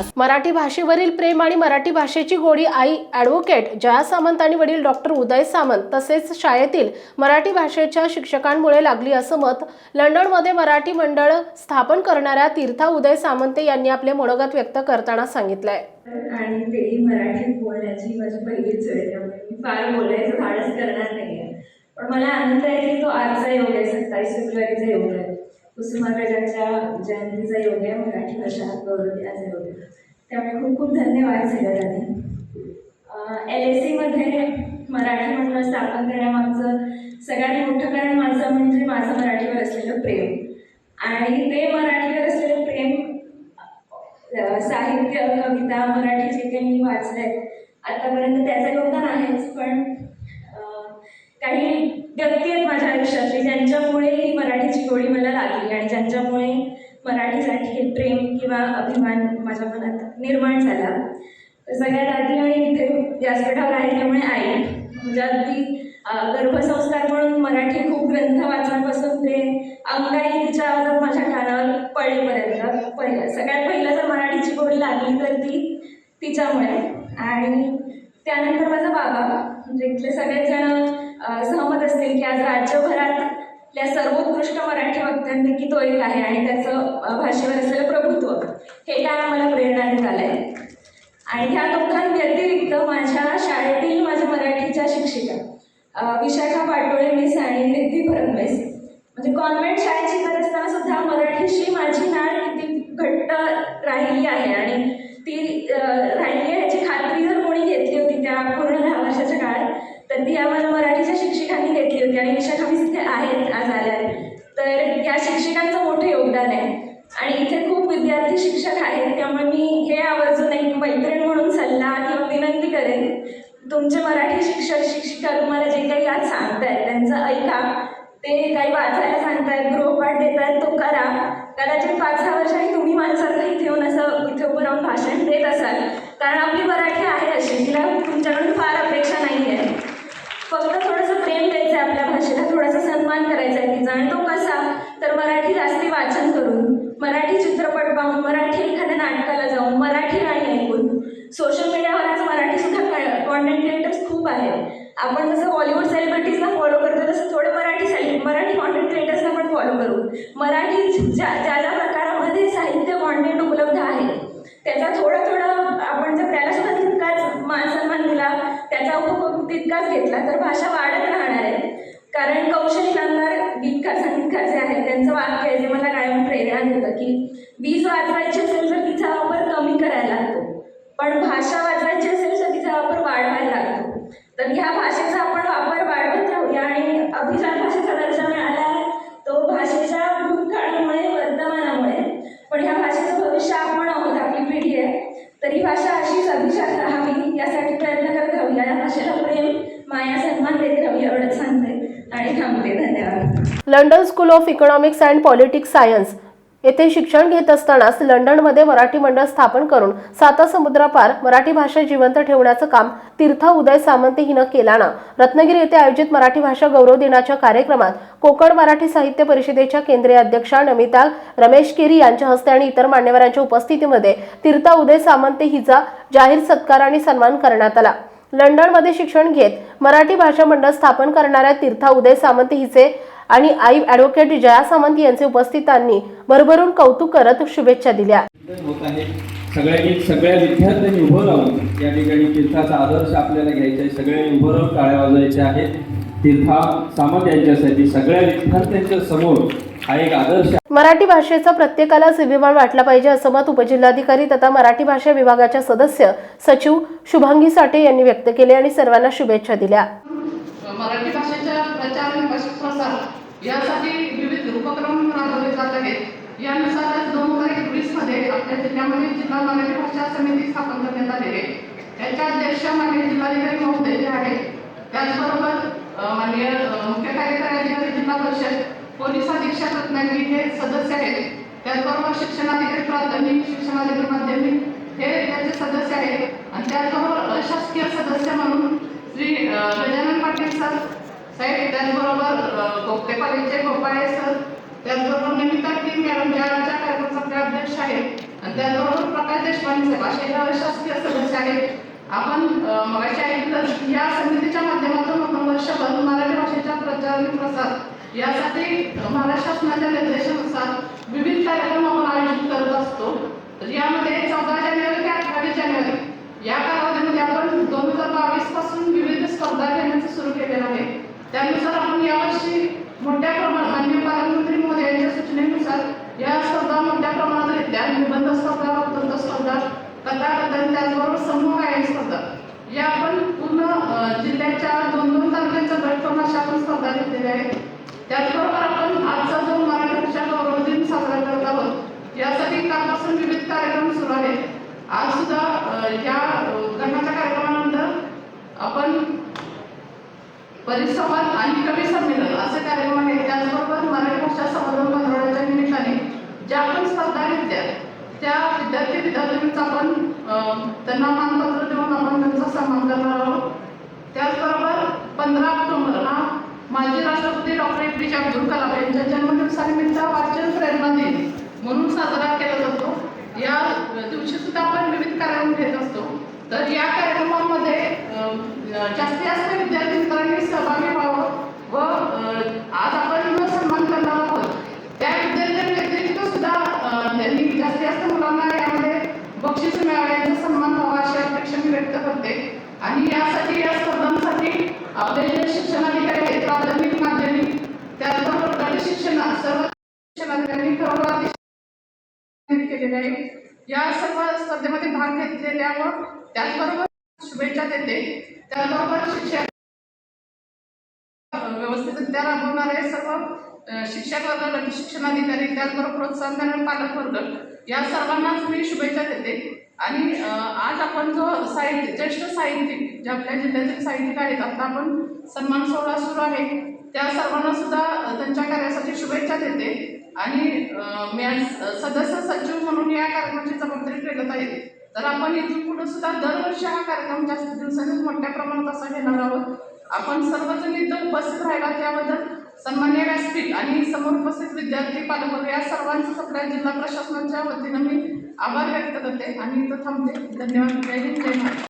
विश्वास मराठी भाषेवरील प्रेम आणि मराठी भाषेची गोडी आई ॲडव्होकेट जया सामंत आणि वडील डॉक्टर उदय सामंत तसेच शाळेतील मराठी भाषेच्या शिक्षकांमुळे लागली असं मत लंडनमध्ये मराठी मंडळ स्थापन करणाऱ्या तीर्था उदय सामंते यांनी आपले मनोगत व्यक्त करताना सांगितलंय. आणि तेही मराठीत बोलण्याची माझी पहिलीच वेळ त्यामुळे मी फार बोलायचं धाडस करणार नाही पण मला आनंद आहे की तो आजचा योग आहे सत्तावीस फेब्रुवारीचा योग आहे. कुसुमाग्रजांच्या जयंतीचा योग आहे मराठी भाषा गौरव योग आहे. त्यामुळे खूप खूप धन्यवाद सगळ्यात आधी एल एस सीमध्ये मराठी मंडळ स्थापन करण्यामागचं सगळ्यात मोठं कारण माझं म्हणजे माझं मराठीवर असलेलं प्रेम. आणि ते मराठीवर असलेलं प्रेम साहित्य कविता मराठी जे काही मी आहे आतापर्यंत त्याचं योगदान आहेच पण काही व्यक्ती आहेत माझ्या आयुष्यातली. ज्यांच्यामुळे ही मराठीची गोडी मला लागली आणि ज्यांच्यामुळे मराठीसाठी हे प्रेम किंवा अभिमान माझ्या मनात निर्माण झाला. सगळ्यात आधी आणि इथे व्यासपीठावर आहे त्यामुळे आई म्हणजे अगदी गर्भसंस्कार म्हणून मराठी खूप ग्रंथ वाचण्यापासून ते अंगाई तिच्या आवाजात माझ्या कानावर पडलेपर्यंत पहिलं सगळ्यात पहिलं जर मराठीची गोडी लागली तर ती तिच्यामुळे. आणि त्यानंतर माझा बाबा म्हणजे इथले सगळेच जण सहमत असतील की आज राज्यभरातल्या सर्वोत्कृष्ट मराठी वक्त्यांपैकी तो एक आहे आणि त्याचं भाषेवर असलेलं प्रभुत्व. हे काय मला प्रेरणा देत आलंय. आणि ह्या दोघांव्यतिरिक्त माझ्या शाळेतील माझ्या मराठीच्या शिक्षिका विशाखा पाटोळे मिस आणि निधी मिस म्हणजे कॉन्व्हेंट शाळेत शिकत असताना सुद्धा मराठीशी माझी नाळ किती घट्ट राहिली आहे आणि ती अ, राहिली आहे याची खात्री जर कोणी घेतली दहा वर्षाच्या काळात तर ती आम्हाला मराठीच्या शिक्षकांनी घेतली होती आणि विशाखा मिस इथे आहेत आज आल्या तर या शिक्षकांचं मोठं योगदान आहे. आणि इथे खूप विद्यार्थी शिक्षक आहेत. त्यामुळे मी हे आवर्जून एक मैत्रीण म्हणून सल्ला किंवा विनंती करेन. तुमचे मराठी शिक्षक शिक्षिका तुम्हाला जे काही आज सांगतायत त्यांचं ऐका. ते काही वाचायला सांगतायत गृहपाठ देतायत तो करा. कदाचित पाच सहा वर्षांनी तुम्ही माझ्यासारखं इथे येऊन असं इथे उभं राहून भाषण देत असाल. कारण आपली मराठी आहे अशी. तिला तुमच्याकडून फार अपेक्षा नाही आहे फक्त थोडंसं प्रेम द्यायचं आहे आपल्या भाषेला थोडासा सन्मान करायचा आहे तिचा. आणि तो कसा? तर मराठी जास्ती वाचन करून मराठी चित्रपट पाहून मराठी एखाद्या नाटकाला जाऊन मराठी गाणी ऐकून. सोशल मीडियावर आज मराठी सुद्धा कॉन्टेंट क्रिएटर्स खूप आहेत. आपण जसं बॉलिवूड सेलिब्रिटीजला फॉलो करतो तसं थोडे मराठी सेलि मराठी कॉन्टेंट क्रिएटर्सला पण फॉलो करू. मराठी ज्या ज्या ज्या प्रकारामध्ये साहित्य कॉन्टेंट उपलब्ध आहे त्याचा थोडा थोडा आपण जर त्याला सुद्धा तितकाच मान सन्मान दिला त्याचा विकास घेतला तर भाषा वाढत राहणार आहे. कारण कौशल कामगार गीतकार संगीतकार जे आहेत. त्यांचं वाक्य आहे जे मला कायम प्रेरणा देतं की वीज वाजवायची असेल तर तिचा वापर कमी करायला लागतो. पण भाषा वाजवायची असेल तर तिचा वापर वाढवायला लागतो. तर ह्या भाषेचा आपण वापर वाढवत राहूया आणि अभिजात भाषेचा दर्जा मिळाला आहे तो भाषेच्या भूतकाळामुळे वर्तमानामुळे पण ह्या भाषेचं भविष्य आपण आहोत आपली पिढी आहे तर ही भाषा अशीच अभिजात राहावी यासाठी प्रयत्न करत राहूया. या भाषेला प्रेम माया सन्मान देत राहूया एवढंच सांगते आणि थांबते. धन्यवाद. London School of Economics and Politics Science. येथे शिक्षण घेत असतानाच लंडनमध्ये मराठी मंडळ स्थापन करून साता समुद्रापार मराठी भाषा जिवंत ठेवण्याचं काम तीर्था उदय सामंत हिनं केल्यानं रत्नागिरी येथे आयोजित मराठी भाषा गौरव दिनाच्या कार्यक्रमात कोकण मराठी साहित्य परिषदेच्या केंद्रीय अध्यक्षा नमिता रमेश केरी यांच्या हस्ते आणि इतर मान्यवरांच्या उपस्थितीमध्ये तीर्था उदय सामंत हिचा जाहीर सत्कार आणि सन्मान करण्यात आला. लंडनमध्ये शिक्षण घेत मराठी भाषा मंडळ स्थापन करणाऱ्या तीर्था उदय सामंत हिचे आणि आई ॲडव्होकेट जया सामंत यांचे उपस्थितांनी भरभरून कौतुक करत शुभेच्छा दिल्या. होत आहे सगळ्यांनी सगळ्या विद्यार्थ्यांनी उभं राहून या ठिकाणी तीर्थाचा आदर्श आपल्याला घ्यायचा आहे. सगळ्यांनी उभं राहून टाळ्या वाजवायच्या आहेत. तीर्था सामंत यांच्यासाठी सगळ्या विद्यार्थ्यांच्या समोर हा एक आदर्श मराठी भाषेचा प्रत्येकाला अभिमान वाटला पाहिजे असं मत उपजिल्हाधिकारी तथा मराठी भाषा विभागाच्या सदस्य सचिव शुभांगी साठे यांनी व्यक्त केले आणि सर्वांना शुभेच्छा दिल्या. मराठी भाषेच्या प्रचार आणि प्रसार यासाठी विविध उपक्रम राबवले जात आहेत. यानुसारच दोन हजार एकवीसमध्ये आपल्या जिल्ह्यामध्ये जिल्हा मराठी भाषा समिती स्थापन करण्यात आलेली आहे. त्याच्या अध्यक्ष माननीय जिल्हाधिकारी महोदय जे आहेत त्याचबरोबर माननीय मुख्य कार्यकारी अधिकारी जिल्हा परिषद पोलीस अधीक्षक रत्नागिरी हे सदस्य आहेत. त्याचबरोबर शिक्षणाधिकारी प्राथमिक शिक्षणाधिकारी माध्यमिक हे त्याचे सदस्य आहेत. आणि त्याचबरोबर अशासकीय सदस्य म्हणून श्री गजानन पाटील सर साहेब त्याचबरोबर अ, गोपते कॉलेजचे गोपाळे सर. त्याचबरोबर नमिता किंग मॅडम ज्या आमच्या कार्यक्रमाचे अध्यक्ष आहेत. आणि त्याचबरोबर प्रकाश देशपांडे साहेब असे शासकीय सदस्य आहेत. आपण मगाशी ऐकलं या समितीच्या माध्यमातून आपण वर्षभर मराठी भाषेचा प्रचार आणि प्रसार यासाठी महाराष्ट्र शासनाच्या निर्देशानुसार विविध कार्यक्रम आपण आयोजित करत असतो. तर यामध्ये चौदा जानेवारी ते अठ्ठावीस जानेवारी या कालावधीमध्ये आपण दोन हजार बावीसपासून विविध स्पर्धा घेण्याचं सुरू केलेलं आहे त्यानुसार आपण यावर्षी मोठ्या प्रमाणात माननीय पालकमंत्री महोदय यांच्या सूचनेनुसार या स्पर्धा मोठ्या प्रमाणात घेतल्या निबंध स्पर्धा वक्तृत्व स्पर्धा कथाकथन त्याचबरोबर समूह गायन स्पर्धा. या आपण पूर्ण जिल्ह्याच्या दोन दोन तालुक्यांचा गट करून अशा आपण स्पर्धा घेतलेल्या आहेत. त्याचबरोबर आपण आजचा जो मराठी भाषा गौरव दिन साजरा करत आहोत यासाठी कालपासून विविध कार्यक्रम सुरू आहेत आज सुद्धा अ, या अ, उद्घाटनाच्या कार्यक्रमानंतर आपण परिसंवाद आणि कवी संमेलन असे कार्यक्रम आहेत. त्याचबरोबर मराठी भाषा संवर्धन पंधरवड्याच्या निमित्ताने ज्या आपण स्पर्धा घेतल्या त्या विद्यार्थी विद्यार्थ्यांचा आपण त्यांना मानपत्र देऊन आपण त्यांचा सन्मान करणार आहोत. त्याचबरोबर पंधरा ऑक्टोबर हा माजी राष्ट्रपती डॉक्टर ए पी जे अब्दुल कलाम यांच्या जन्मदिवसानिमित्त वाचन प्रेरणा दिन म्हणून साजरा केला जातो. या दिवशी सुद्धा आपण विविध कार्यक्रम घेत असतो. तर या कार्यक्रमामध्ये यामध्ये जास्तीत जास्त विद्यार्थी मित्रांनी सहभागी व्हावं व आज आपण जो सन्मान करणार आहोत त्या विद्यार्थ्यांव्यतिरिक्त सुद्धा त्यांनी जास्तीत जास्त मुलांना यामध्ये बक्षीस मिळाल्याचा सन्मान व्हावा अशी अपेक्षा मी व्यक्त करते. आणि यासाठी या स्पर्धांसाठी आपले जे शिक्षणाधिकारी आहेत प्राथमिक माध्यमिक त्याचबरोबर गट शिक्षण सर्व शिक्षणाधिकारी खरोखर केलेले आहे. या सर्व स्पर्धेमध्ये भाग घेतलेल्या व त्याचबरोबर शुभेच्छा देते. त्याबरोबर शिक्षक व्यवस्थितरित्या राबवणारे सर्व शिक्षक वर्ग गट शिक्षणाधिकारी त्याचबरोबर प्रोत्साहन देणारे पालकवर्ग या सर्वांनाच मी शुभेच्छा देते. आणि आज आपण जो साहित्य ज्येष्ठ साहित्यिक जे आपल्या जिल्ह्यातील साहित्यिक आहेत आता आपण सन्मान सोहळा सुरू आहे. त्या सर्वांना सुद्धा त्यांच्या कार्यासाठी शुभेच्छा देते. आणि मी आज सदस्य सचिव म्हणून या कार्यक्रमाची जबाबदारी पेलत आहे. तर आपण इथून पुढे सुद्धा दरवर्षी हा कार्यक्रम जास्त दिवसांनी मोठ्या प्रमाणात असा घेणार आहोत. आपण सर्वजण इथं उपस्थित राहिला त्याबद्दल सन्मान्य व्यासपीठ आणि समोर उपस्थित विद्यार्थी पालकवर्ग या सर्वांचं सगळ्या जिल्हा प्रशासनाच्या वतीनं मी आभार व्यक्त करते आणि इथं थांबते. धन्यवाद. जय हिंद जय महाराष्ट्र.